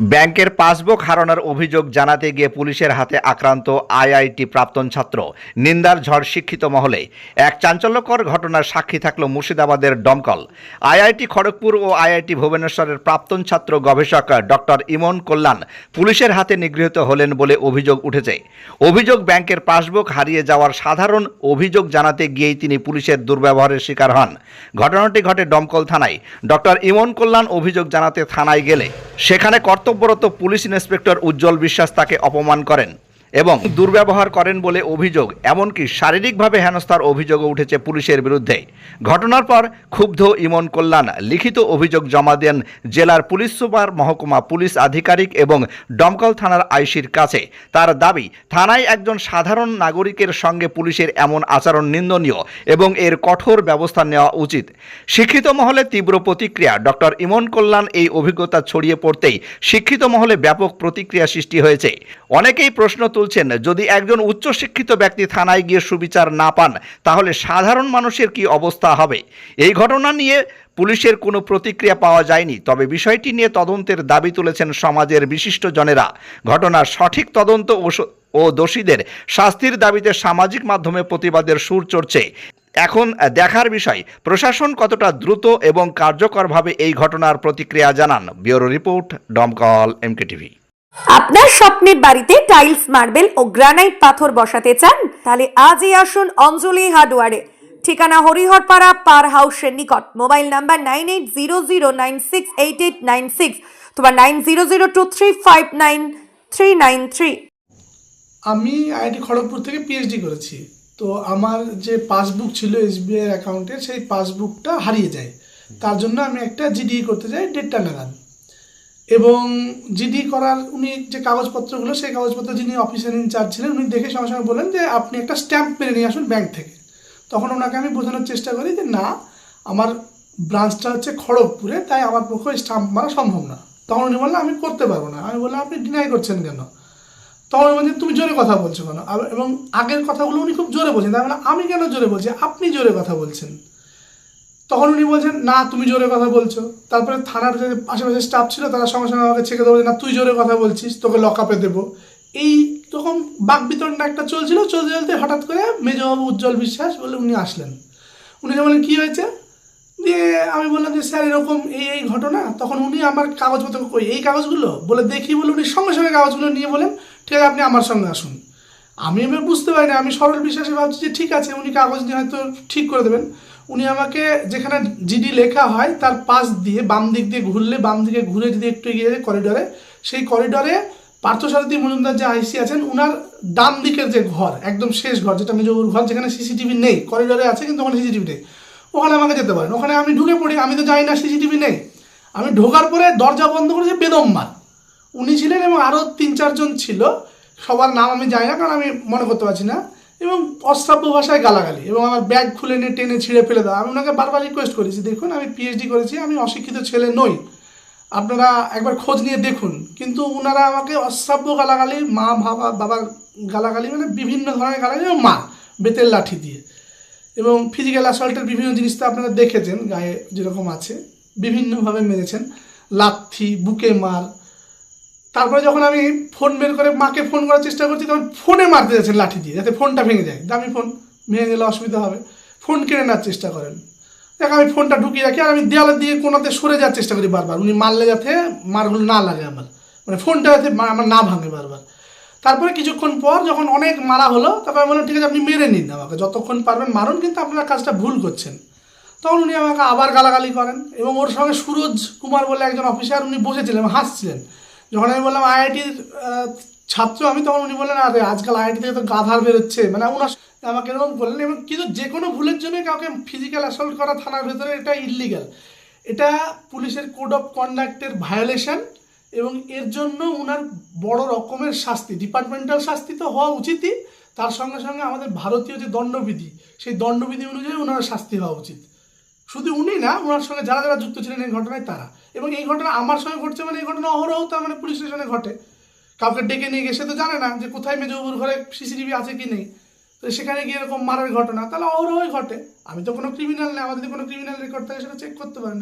ব্যাংকের পাসবুক হারানোর অভিযোগ জানাতে গিয়ে পুলিশের হাতে আক্রান্ত আইআইটি প্রাক্তন ছাত্র। নিন্দার ঝড় শিক্ষিত মহলে এক চাঞ্চল্যকর ঘটনার সাক্ষী থাকল মুর্শিদাবাদের দমকল। আইআইটি খড়গপুর ও আইআইটি ভুবনেশ্বরের প্রাক্তন ছাত্র গবেষক ডক্টর ইমন কল্যাণ পুলিশের হাতে নিগৃহীত হলেন বলে অভিযোগ উঠেছে। অভিযোগ ব্যাংকের পাসবুক হারিয়ে যাওয়ার সাধারণ অভিযোগ জানাতে গিয়েই তিনি পুলিশের দুর্ব্যবহারের শিকার হন। ঘটনাটি ঘটে দমকল থানায়। ডক্টর ইমন কল্যাণ অভিযোগ জানাতে থানায় গেলে সেখানে কর্তব্যরত পুলিশ ইন্সপেক্টর উজ্জ্বল বিশ্বাস তাকে অপমান করেন। এবং দুর্ব্যবহার করেন বলে অভিযোগ, এমনকি শারীরিকভাবে হেনস্থার অভিযোগও উঠেছে পুলিশের বিরুদ্ধে। ঘটনার পর ক্ষুব্ধ ইমন কল্যাণ লিখিত অভিযোগ জমা দেন জেলার পুলিশ সুপার মহকুমা পুলিশ আধিকারিক এবং দমকল থানার আইসির কাছে। তার দাবি, থানায় একজন সাধারণ নাগরিকের সঙ্গে পুলিশের এমন আচরণ নিন্দনীয় এবং এর কঠোর ব্যবস্থা নেওয়া উচিত। শিক্ষিত মহলে তীব্র প্রতিক্রিয়া। ডক্টর ইমন কল্যাণ এই অভিজ্ঞতা ছড়িয়ে পড়তেই শিক্ষিত মহলে ব্যাপক প্রতিক্রিয়া সৃষ্টি হয়েছে। অনেকেই প্রশ্ন তুলছেন, যদি একজন উচ্চশিক্ষিত ব্যক্তি থানায় গিয়ে সুবিচার না পান, তাহলে সাধারণ মানুষের কি অবস্থা হবে? এই ঘটনা নিয়ে পুলিশের কোনো প্রতিক্রিয়া পাওয়া যায়নি, তবে বিষয়টি নিয়ে তদন্তের দাবি তুলেছেন সমাজের বিশিষ্ট জনেরা ঘটনার সঠিক তদন্ত ও ও দোষীদের শাস্তির দাবিতে সামাজিক মাধ্যমে প্রতিবাদের সুর চড়ছে। এখন দেখার বিষয়, প্রশাসন কতটা দ্রুত এবং কার্যকরভাবে এই ঘটনার প্রতিক্রিয়া জানান? Bureau report Domkal MK TV আপনার স্বপ্নের বাড়িতে টাইলস, মার্বেল ও গ্রানাইট পাথর বসাতে চান, তাহলে আজই আসুন অঞ্জলি হার্ডওয়ারে। ঠিকানা হরিহরপাড়া পার হাউসের নিকট। Mobile number nine eight zero zero nine six eight eight nine six তোমার nine zero zero two three five nine three nine three. আমি আইআইটি খড়গপুর থেকে পিএইচডি করেছি। তো আমার যে পাসবুক ছিল এসবিআই অ্যাকাউন্টের সেই পাসবুকটা হারিয়ে যায়। তার জন্য আমি একটা জিডি করতে যাই দেড়টা নাগাদ এবং জিডি করার উনি যে কাগজপত্রগুলো, সেই কাগজপত্র যিনি অফিসার ইনচার্জ ছিলেন, উনি দেখে সঙ্গে সঙ্গে বললেন যে, আপনি একটা স্ট্যাম্প মেরে নিয়ে আসুন ব্যাংক থেকে। তখন ওনাকে আমি বোঝানোর চেষ্টা করি যে, না, আমার ব্রাঞ্চটা হচ্ছে খড়গপুরে, তাই আমার পক্ষে স্ট্যাম্প মারা সম্ভব না। তখন উনি বললেন, আমি করতে পারব না। আমি বললাম, আপনি ডিনাই করছেন কেন? তখন বলছেন তুমি জোরে কথা বলছো কেন? এবং আগের কথাগুলো উনি খুব জোরে বলছেন। তাই বললাম আমি কেন জোরে বলছি? আপনি জোরে কথা বলছেন। তখন উনি বলছেন, না, তুমি জোরে কথা বলছো। তারপরে থানার যে আশেপাশে স্টাফ ছিল, তারা সঙ্গে সঙ্গে আমাকে ছেড়ে দেবো না, তুই জোরে কথা বলছিস, তোকে লকআপে দেবো। এই তখন বাক বিতরণটা একটা চলছিল, চলতে চলতে হঠাৎ করে মেজবাবু উজ্জ্বল বিশ্বাস বলে উনি আসলেন। উনি যে বললেন, কী হয়েছে? দিয়ে আমি বললাম যে, স্যার, এরকম এই এই ঘটনা। তখন উনি আমার কাগজপত্র কই, এই কাগজগুলো? বলে, দেখি, বলে উনি সঙ্গে সঙ্গে কাগজগুলো নিয়ে বলেন ঠিক আছে, আপনি আমার সঙ্গে আসুন। আমি এবার বুঝতে পারি না আমি সরল বিশ্বাসে ভাবছি যে, ঠিক আছে, উনি কাগজ নিয়ে হয়তো ঠিক করে দেবেন। উনি আমাকে যেখানে জিডি লেখা হয়, তার পাশ দিয়ে, বাম দিক দিয়ে ঘুরলে, বাম দিকে ঘুরে যদি একটু এগিয়ে যায় করিডরে সেই করিডরে পার্থসারথী মজুমদার যে আইসি আছেন, উনার ডান দিকের যে ঘর, একদম শেষ ঘর, যেটা মেজবুর ঘর, যেখানে সিসিটিভি নেই করিডরে আছে, কিন্তু ওখানে সিসিটিভি নেই। ওখানে আমাকে যেতে পারেন ওখানে আমি ঢুকে পড়ি, আমি তো জানি না সিসিটিভি নেই। আমি ঢোকার পরে দরজা বন্ধ করেছে বেদম্মার উনি ছিলেন এবং আরও তিন চারজন ছিল। সবার নাম আমি জানি না, কারণ আমি মনে করতে পারছি না। এবং অশ্রাব্য ভাষায় গালাগালি এবং আমার ব্যাগ খুলে নিয়ে টেনে ছিঁড়ে ফেলে দেওয়া। আমি ওনাকে বারবার রিকোয়েস্ট করেছি, দেখুন, আমি পিএইচডি করেছি, আমি অশিক্ষিত ছেলে নই। আপনারা একবার খোঁজ নিয়ে দেখুন। কিন্তু ওনারা আমাকে অশ্রাব্য গালাগালি, মা, বাবা বাবার গালাগালি মানে বিভিন্ন ধরনের গালাগালি, এবং মা, বেতের লাঠি দিয়ে। এবং ফিজিক্যাল অ্যাসল্টের বিভিন্ন জিনিস তো আপনারা দেখেছেন, গায়ে যেরকম আছে, বিভিন্নভাবে মেরেছেন। লাথি, বুকে মার তারপরে যখন আমি ফোন বের করে মাকে ফোন করার চেষ্টা করছি, তখন ফোনে মারতে যাচ্ছেন লাঠি দিয়ে, যাতে ফোনটা ভেঙে যায়। দামি ফোন ভেঙে গেলে অসুবিধা হবে। ফোন কেড়ে নেওয়ার চেষ্টা করেন। দেখ, আমি ফোনটা ঢুকিয়ে রাখি, আর আমি দেওয়ালের দিয়ে কোনাতে সরে যাওয়ার চেষ্টা করি বারবার। উনি মারলে যাতে মারগুলো না লাগে আমার। মানে ফোনটা যাতে আমার না ভাঙে বারবার। তারপরে কিছুক্ষণ পর যখন অনেক মারা হলো তারপর আমি বললাম, ঠিক আছে, আপনি মেরে নিন আমাকে। যতক্ষণ পারবেন মারুন, কিন্তু আপনারা কাজটা ভুল করছেন। তখন উনি আমাকে আবার গালাগালি করেন এবং ওর সঙ্গে সুরজ কুমার বলে একজন অফিসার উনি বসেছিলেন, হাসছিলেন। যখন আমি বললাম আইআইটির ছাত্র, আমি তখন উনি বললেন, আরে, আজকাল আইআইটি থেকে তো গাধার বেরোচ্ছে। মানে ওনার আমাকে এরকম বললেন, এবং কিন্তু যে কোনো ভুলের জন্য কাউকে ফিজিক্যাল অ্যাসল্ট করা থানার ভেতরে এটা ইললিগাল এটা পুলিশের কোড অফ কন্ডাক্টের ভায়োলেশন এবং এর জন্য ওনার বড় রকমের শাস্তি ডিপার্টমেন্টাল শাস্তি তো হওয়া উচিতই। তার সঙ্গে সঙ্গে আমাদের ভারতীয় যে দণ্ডবিধি, সেই দণ্ডবিধি অনুযায়ী ওনার শাস্তি হওয়া উচিত। শুধু উনি না ওনার সঙ্গে যারা যারা যুক্ত ছিলেন এই ঘটনায় তারা। এবং এই ঘটনা আমার সঙ্গে ঘটছে মানে এই ঘটনা অহরহ তার মানে পুলিশ স্টেশনে ঘটে। কাউকে ডেকে নিয়ে গিয়ে সে তো জানে না যে কোথায় মেজবাবুর ঘরে সিসিটিভি আছে কি নেই। তো সেখানে গিয়ে এরকম মারার ঘটনা, তাহলে অহরহই ঘটে। আমি তো কোনো ক্রিমিনাল নেই, আমাদের কোনো ক্রিমিনাল রেকর্ড থাকে সেটা চেক করতে পারেন